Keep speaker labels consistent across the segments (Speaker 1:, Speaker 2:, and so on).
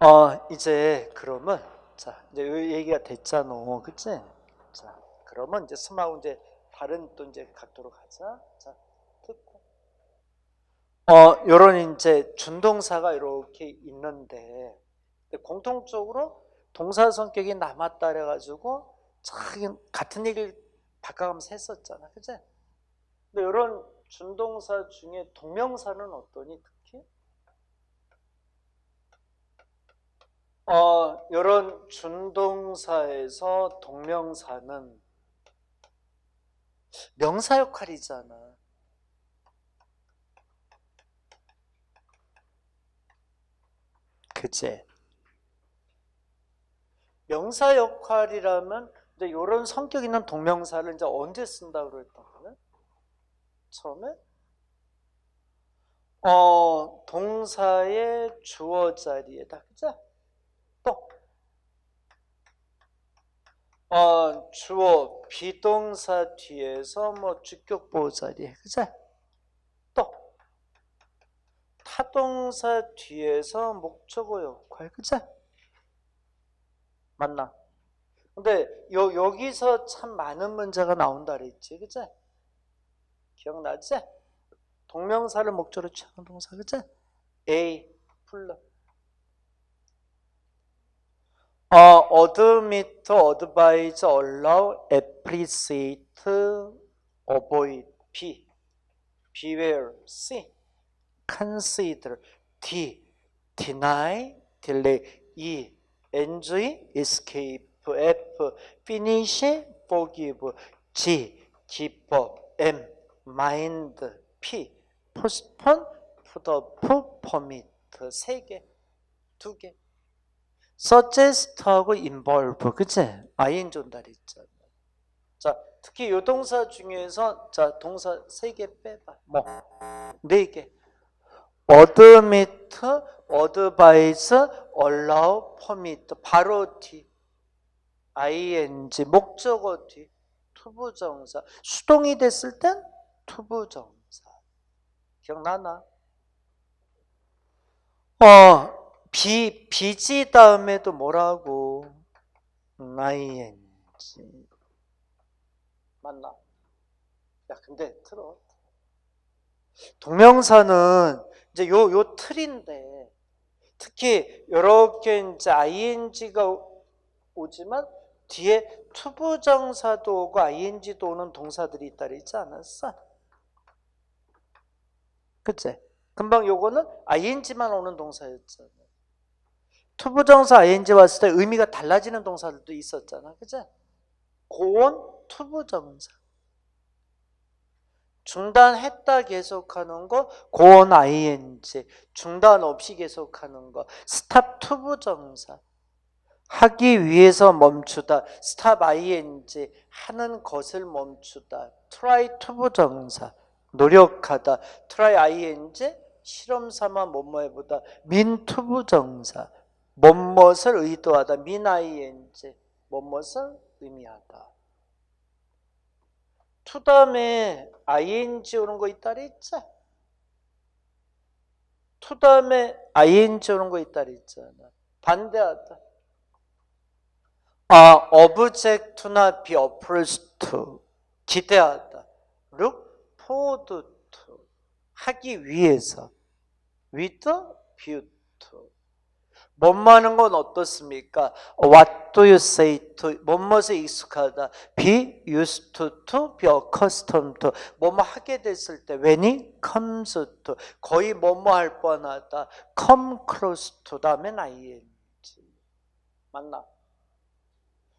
Speaker 1: 어, 이제 그러면 자, 이제 요 얘기가 됐잖아. 그치? 자, 그러면 이제 스마우 이제 다른 또 이제 각도로 가자. 자, 듣고. 어, 요런 이제 준동사가 이렇게 있는데 공통적으로 동사 성격이 남았다 그래 가지고 참 같은 얘기를 바꿔가면서 했었잖아. 그치? 근데 요런 준동사 중에 동명사는 어떠니 특히? 어, 이런 준동사에서 동명사는 명사 역할이잖아. 그제? 명사 역할이라면 이제 이런 성격 있는 동명사를 이제 언제 쓴다고 그랬던 거는? 처음에? 어, 동사의 주어 자리에다, 그죠? 또, 어, 주어 비동사 뒤에서 뭐 주격 보호 자리에, 그죠? 또, 타동사 뒤에서 목적어 역할, 그죠? 맞나? 근데 요, 여기서 참 많은 문제가 나온다 그랬지, 그죠? 기억나지? 동명사를 목적으로 취하는 동사, 그치? A, 풀러. 어, allow, appreciate, avoid, B. beware, C. consider, D. deny, delay, E. enjoy, escape, F. finish, forgive, G. give up, M. mind, P. postpone, put up, permit 세 개, 두 개. Suggest하고 involve, 그치? ing 온다리 있잖아. 자, 특히 요 동사 중에서 자 동사 세 개 빼봐. 뭐? 네 개. admit, advise, allow, permit 바로 뒤. ing 목적어 뒤. 투부정사. 수동이 됐을 땐 투부정사. 기억나나? 어, 비, 비지 다음에도 뭐라고? ing. 맞나? 야, 근데 틀어. 동명사는 이제 요, 요 틀인데, 특히 이렇게 이제 ing가 오지만 뒤에 투부정사도 오고 ing도 오는 동사들이 있다 그랬지 않았어? 그치? 금방 요거는 ing만 오는 동사였잖아. 투부정사 ing 왔을 때 의미가 달라지는 동사들도 있었잖아. 그치? 고온 투부정사. 중단했다 계속하는 거 고온 ing. 중단 없이 계속하는 거 스탑 투부정사. 하기 위해서 멈추다. 스탑 ing. 하는 것을 멈추다. try 투부정사. 노력하다. try ing 실험 삼아 뭐뭐 해보다. 민 투부정사. 뭐뭇을 의도하다. 민 ing. 뭐뭇을 의미하다. 투 다음에 ing 오는 거 있다 그랬지? 투 다음에 ing 오는 거 있다 그랬잖아. 반대하다. 아, object나 be opposed to. 기대하다. look forward to. 하기 위해서. with view to. 뭐뭐하는 건 어떻습니까? What do you say to? 뭐뭐에 익숙하다. Be used to, to be accustomed to. 뭐뭐 하게 됐을 때 when it comes to. 거의 뭐뭐 할 뻔하다. Come close to 다음엔 ing. 맞나?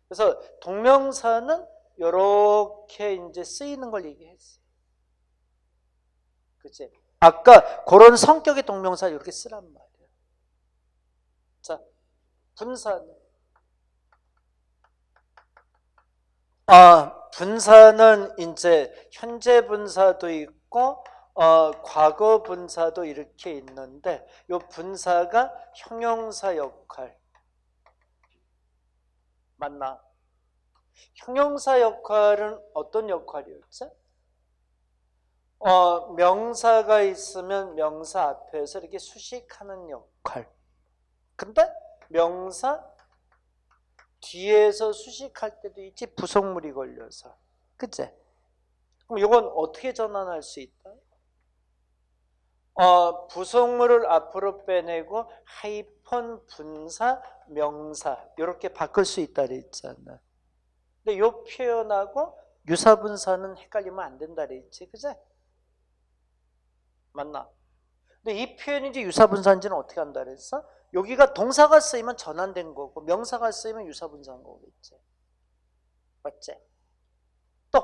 Speaker 1: 그래서 동명사는 이렇게 이제 쓰이는 걸 얘기했어요. 그치? 아까 그런 성격의 동명사 이렇게 쓰란 말이에요. 자, 분사는 아, 분사는 이제 현재 분사도 있고 어, 과거 분사도 이렇게 있는데 이 분사가 형용사 역할 맞나? 형용사 역할은 어떤 역할이었죠? 어, 명사가 있으면 명사 앞에서 이렇게 수식하는 역할. 근데 명사 뒤에서 수식할 때도 있지 부속물이 걸려서 그치? 그럼 이건 어떻게 전환할 수 있다? 어, 부속물을 앞으로 빼내고 하이폰 분사 명사 이렇게 바꿀 수 있다 그랬잖아. 근데 이 표현하고 유사분사는 헷갈리면 안 된다 그랬지, 그제? 맞나? 근데 이 표현인지 유사분사인지는 어떻게 한다 그랬어? 여기가 동사가 쓰이면 전환된 거고 명사가 쓰이면 유사분사인 거겠지. 맞지? 또,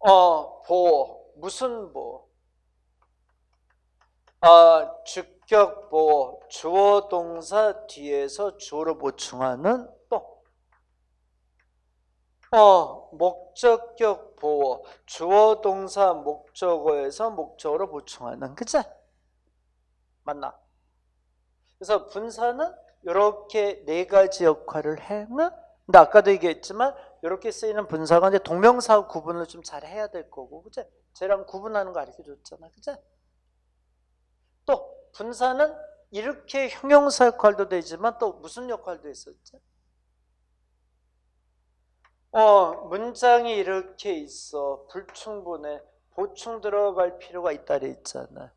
Speaker 1: 어, 보, 무슨 보? 아, 주격 보호, 주어 동사 뒤에서 주어를 보충하는 또 어, 목적격 보호, 주어 동사 목적어에서 목적어를 보충하는 그치? 맞나? 그래서 분사는 이렇게 네 가지 역할을 해. 응? 근데 아까도 얘기했지만 이렇게 쓰이는 분사가 이제 동명사 구분을 좀 잘 해야 될 거고, 그치? 쟤랑 구분하는 거 알려 줬잖아, 그치? 또 분사는 이렇게 형용사 역할도 되지만 또 무슨 역할도 했었지? 어, 문장이 이렇게 있어. 불충분해. 보충 들어갈 필요가 있다 그랬잖아.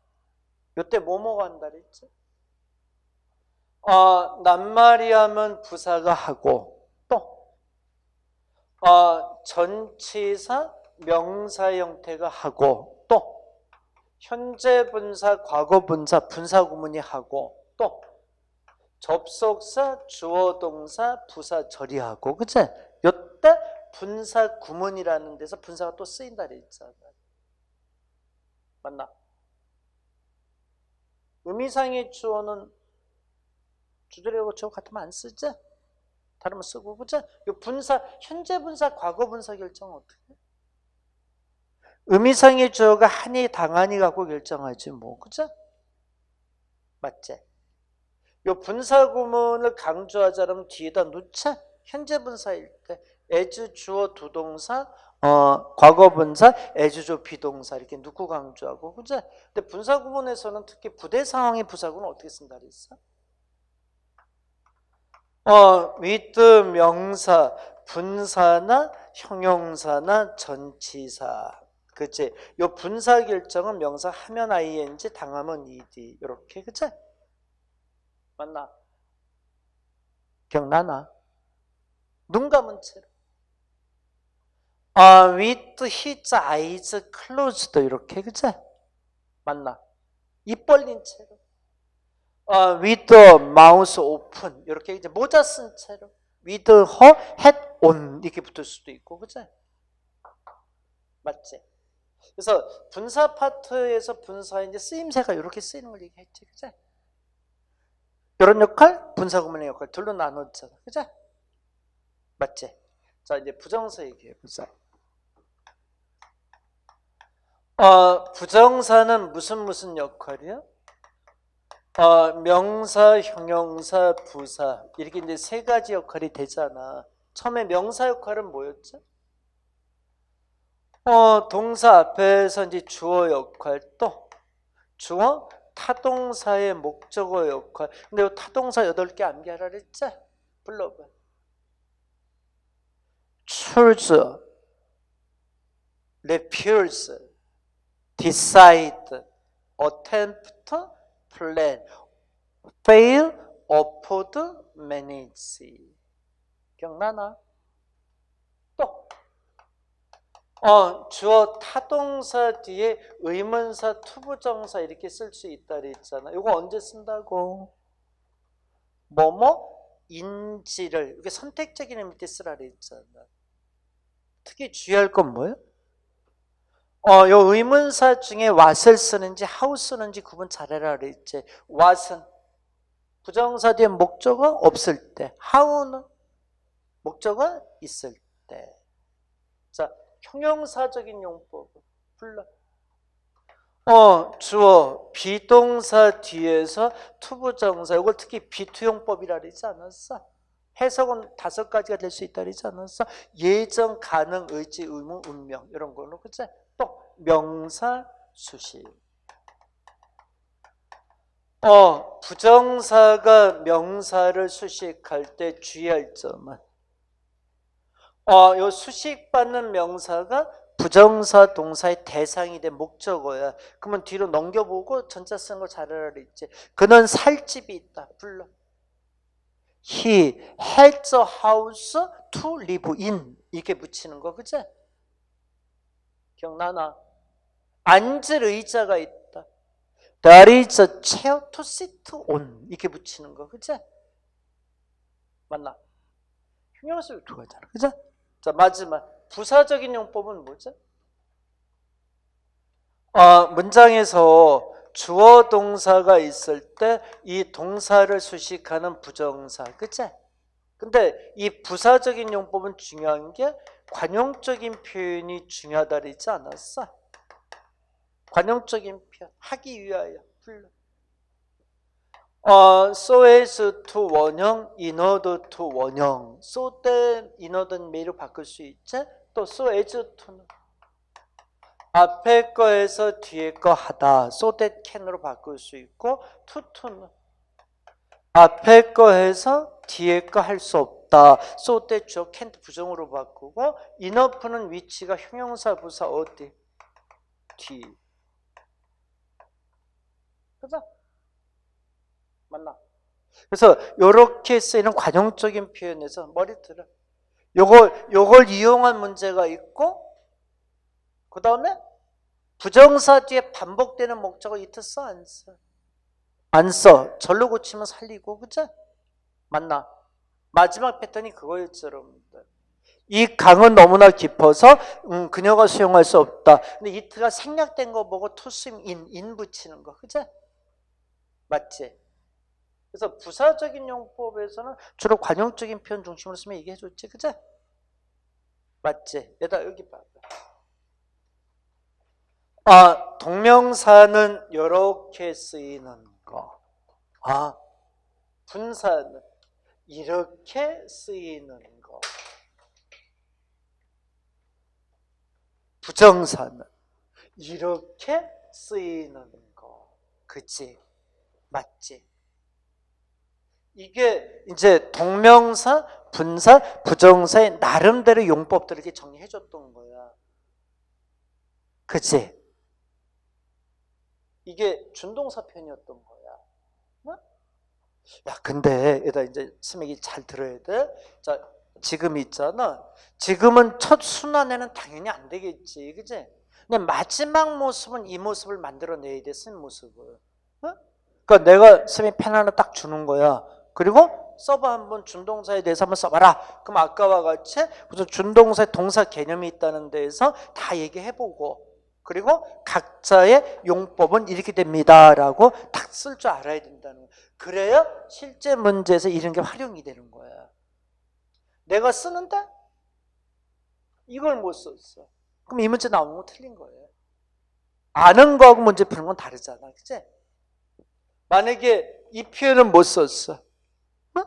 Speaker 1: 요때 뭐뭐 한다 그랬지? 어, 낱말이 하면 부사가 하고 또 어, 전치사 명사 형태가 하고 또 현재 분사, 과거 분사, 분사 구문이 하고 또 접속사, 주어 동사, 부사 절이하고 그치? 요때 분사 구문이라는 데서 분사가 또 쓰인다 그랬잖아. 맞나? 의미상의 주어는 주절이라고 주어 같으면 안 쓰지? 다르면 쓰고 그치? 요 분사, 현재 분사, 과거 분사 결정은 어떻게 해? 의미상의 주어가 한이 당한이 갖고 결정하지 뭐 그죠? 맞지? 요 분사 구문을 강조하자면 뒤에다 놓자 현재 분사일 때 as 주어 두 동사 어 과거 분사 as 주 비동사 이렇게 놓고 강조하고 그죠? 근데 분사 구문에서는 특히 부대 상황의 부사구는 어떻게 쓴다 그랬어? 어 with 명사 분사나 형용사나 전치사 그치? 요 분사 결정은 명사 하면 ing, 당하면 ed. 이렇게, 그치? 맞나? 기억나나? 눈 감은 채로. 아, with his eyes closed. 이렇게, 그치? 맞나? 입 벌린 채로. 아, with mouth open. 이렇게 이제 모자 쓴 채로. with her hat on. 이렇게 붙을 수도 있고, 그치? 맞지? 그래서 분사 파트에서 분사의 이제 쓰임새가 이렇게 쓰이는 걸 얘기했지, 그죠? 이런 역할, 분사 구문의 역할 둘로 나눴잖아, 그죠? 맞지? 자 이제 부정사 얘기해 보자. 어, 부정사는 무슨 무슨 역할이야? 어, 명사, 형용사, 부사 이렇게 이제 세 가지 역할이 되잖아. 처음에 명사 역할은 뭐였죠? 어, 동사 앞에서 이제 주어 역할 또 주어 타동사의 목적어 역할. 근데 이 타동사 8개 암기하라 그랬지? 불러봐. choose, refuse, decide, attempt, plan, fail, afford, manage. 기억나나? 또 어, 주어 타동사 뒤에 의문사, 투부정사 이렇게 쓸 수 있다 그랬잖아. 이거 언제 쓴다고? 뭐뭐 인지를 이렇게 선택적인 의미 때 쓰라 그랬잖아. 특히 주의할 건 뭐예요? 어, 요 의문사 중에 what을 쓰는지 how 쓰는지 구분 잘해라 그랬지. what은 부정사 뒤에 목적어 없을 때, how는 목적어 있을 때. 자, 형용사적인 용법 불러. 어, 주어 비동사 뒤에서 투부정사 이걸 특히 비투용법이라 그러지 않았어? 해석은 다섯 가지가 될 수 있다 그러지 않았어? 예정, 가능, 의지, 의무, 운명 이런 걸로 그치? 또 명사, 수식 어, 부정사가 명사를 수식할 때 주의할 점은 어, 요 수식받는 명사가 부정사 동사의 대상이 된 목적어야. 그러면 뒤로 넘겨보고 전자 쓰는 거 잘하라 그랬지. 그는 살 집이 있다. 불러. He has a house to live in. 이렇게 붙이는 거, 그치? 기억나나? 앉을 의자가 있다. There is a chair to sit on. 이렇게 붙이는 거, 그치? 맞나? 형용사를 들어가잖아, 그치? 자, 마지막. 부사적인 용법은 뭐죠? 어, 문장에서 주어 동사가 있을 때 이 동사를 수식하는 부정사, 그치? 근데 이 부사적인 용법은 중요한 게 관용적인 표현이 중요하다 그러지 않았어? 관용적인 표현, 하기 위하여 불러. 어, so as to 원형, in order to 원형. so 때 in order 매로 바꿀 수 있지? 또 so as to는 앞에 거에서 뒤에 거 하다. so that can으로 바꿀 수 있고 to to는 앞에 거 해서 뒤에 거 할 수 없다. so that 주어 can't 부정으로 바꾸고 enough는 위치가 형용사 부사 어디? 뒤. 그죠? 맞나? 그래서 이렇게 쓰이는 관용적인 표현에서 머리 들어. 요걸 요걸 이용한 문제가 있고 그 다음에 부정사 뒤에 반복되는 목적을 이트 써 안 써? 안 써. 절로 고치면 살리고 그죠? 맞나? 마지막 패턴이 그거였죠, 여러분들. 이 강은 너무나 깊어서 음, 그녀가 수용할 수 없다. 근데 이트가 생략된 거 보고 투스임 인, 인 붙이는 거, 그죠? 맞지? 그래서 부사적인 용법에서는 주로 관용적인 표현 중심으로 쓰면 얘기해 줬지, 그죠? 맞지? 얘다 여기 봐. 아, 동명사는 이렇게 쓰이는 거. 아, 분사는 이렇게 쓰이는 거. 부정사는 이렇게 쓰이는 거. 그치? 맞지? 이게 이제 동명사, 분사, 부정사의 나름대로 용법들을 이렇게 정리해 줬던 거야. 그치? 이게 준동사 표현이었던 거야. 어? 야, 근데 얘다 이제 스맥이 잘 들어야 돼. 자, 지금 있잖아. 지금은 첫 순환에는 당연히 안 되겠지, 그지? 근데 마지막 모습은 이 모습을 만들어내야 돼, 쓴 모습을. 어? 그러니까 내가 스맥 펜 하나 딱 주는 거야. 그리고 써봐 한번 준동사에 대해서 한번 써봐라. 그럼 아까와 같이 무슨 준동사의 동사 개념이 있다는 데에서 다 얘기해보고 그리고 각자의 용법은 이렇게 됩니다라고 딱 쓸 줄 알아야 된다는 거야. 그래야 실제 문제에서 이런 게 활용이 되는 거야. 내가 쓰는데 이걸 못 썼어. 그럼 이 문제 나오는 거 틀린 거예요. 아는 거하고 문제 푸는 건 다르잖아. 그치? 만약에 이 표현은 못 썼어. 어?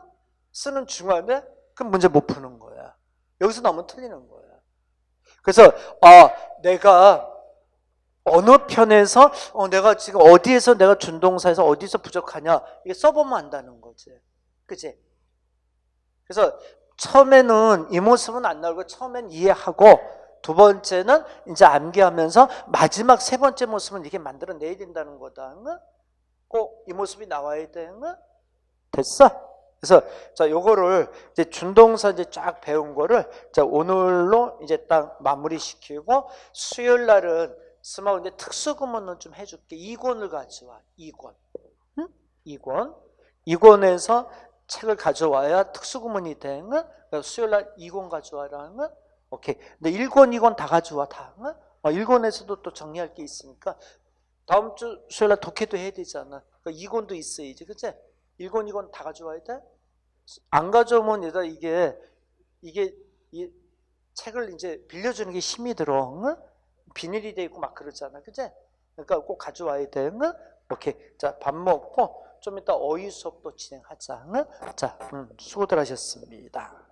Speaker 1: 쓰는 중간에 그럼 문제 못 푸는 거야. 여기서 나오면 틀리는 거야. 그래서 아 내가 어느 편에서 어, 내가 지금 어디에서 내가 준동사에서 어디서 부족하냐 이게 써보면 안다는 거지. 그치? 그래서 처음에는 이 모습은 안 나오고 처음엔 이해하고 두 번째는 이제 암기하면서 마지막 세 번째 모습은 이렇게 만들어내야 된다는 거다. 꼭 이 모습이 나와야 돼. 응? 됐어? 그래서 자 요거를 이제 준동사 이제 쫙 배운 거를 자 오늘로 이제 딱 마무리 시키고 수요일 날은 스마우 이제 특수구문은 좀 해줄게. 2권을 가져와. 2권. 응? 2권. 2권에서 책을 가져와야 특수구문이 돼. 응? 그래서 수요일 날 2권 가져와라. 응? 오케이. 근데 1권, 2권 다 가져와. 다. 응? 어, 1권에서도 또 정리할 게 있으니까 다음 주 수요일 날 독해도 해야 되잖아. 그러니까 2권도 있어야지. 그치? 1권, 2권 다 가져와야 돼? 안 가져오면 얘들아 이게 이게 이 책을 이제 빌려주는 게 힘이 들어. 응? 비닐이 돼 있고 막 그러잖아. 그제? 그러니까 꼭 가져와야 돼. 응? 오케이. 자, 밥 먹고 좀 이따 어휘 수업도 진행하자. 응? 자, 음, 수고들 하셨습니다.